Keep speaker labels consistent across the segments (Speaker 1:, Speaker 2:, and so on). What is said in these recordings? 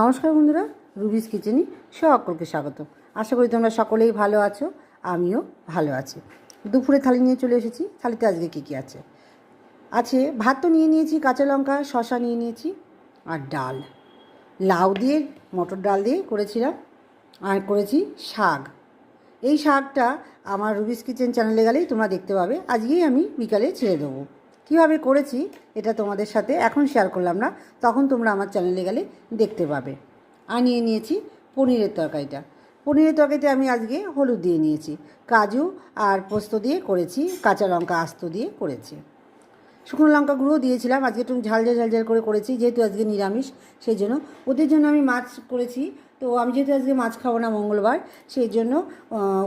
Speaker 1: নমস্কার বন্ধুরা, রুবিস কিচেনে সকলকে স্বাগত। আশা করি তোমরা সকলেই ভালো আছো, আমিও ভালো আছি। দুপুরে থালি নিয়ে চলে এসেছি, থালিতে আজকে কী কী আছে? আছে ভাত তো নিয়ে নিয়েছি, কাঁচা লঙ্কা শশা নিয়ে নিয়েছি আর ডাল। লাউ দিয়ে, মটর ডাল দিয়ে করেছিলাম আর করেছি শাক। এই শাকটা আমার রুবিস কিচেন চ্যানেলে গেলেই তোমরা দেখতে পাবে, আজকেই আমি বিকালে ছেড়ে দেবো। কীভাবে করেছি এটা তোমাদের সাথে এখন শেয়ার করলাম না। তখন তোমরা আমার চ্যানেলে গেলে দেখতে পাবে। আর নিয়ে নিয়েছি পনিরের তরকারিটা। পনিরের তরকারিতে আমি আজকে হলুদ দিয়ে নিয়েছি। কাজু আর পোস্ত দিয়ে করেছি, কাঁচা লঙ্কা আস্ত দিয়ে করেছি। শুকনো লঙ্কা গুঁড়ো দিয়েছিলাম, আজকে একটু ঝাল ঝাল ঝাল ঝাল করে করেছি, যেহেতু আজকে নিরামিষ, সেই জন্য। ওদের জন্য আমি মাছ করেছি, তো আমি যেহেতু আজকে মাছ খাব না মঙ্গলবার, সেই জন্য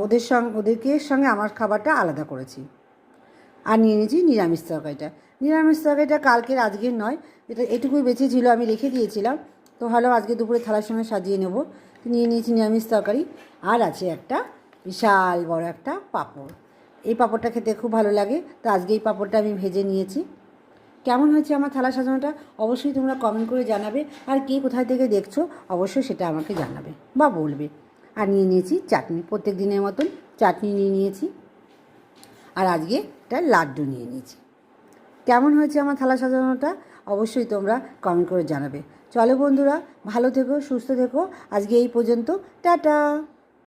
Speaker 1: ওদের সঙ্গে, ওদেরকে সঙ্গে আমার খাবারটা আলাদা করেছি। আর নিয়ে নিয়েছি নিরামিষ তরকারিটা। নিরামিষ তরকারিটা কালকের, আজকের নয়। এটা এটুকুই বেঁচে ছিল, আমি রেখে দিয়েছিলাম। তো ভালো আজকে দুপুরে থালার সঙ্গে সাজিয়ে নেব। নিয়ে নিয়েছি নিরামিষ তরকারি। আর আছে একটা বিশাল বড় একটা পাঁপড়। এই পাঁপড়টা খেতে খুব ভালো লাগে। তো আজকে এই পাঁপড়টা আমি ভেজে নিয়েছি। কেমন হয়েছে আমার থালা সাজানোটা? অবশ্যই তোমরা কমেন্ট করে জানাবে। আর কে কোথায় থেকে দেখছ, অবশ্যই সেটা আমাকে জানাবে বা বলবে। আর নিয়ে নিয়েছি চাটনি। প্রত্যেক দিনের মতন চাটনি নিয়ে নিয়েছি। আর আজকে একটা লাড্ডু নিয়ে নিয়েছি। কেমন হয়েছে আমার থালা সাজানোটা? অবশ্যই তোমরা কমেন্ট করে জানাবে। চলো বন্ধুরা, ভালো থেকো, সুস্থ থেকো। আজকে এই পর্যন্ত, টাটা!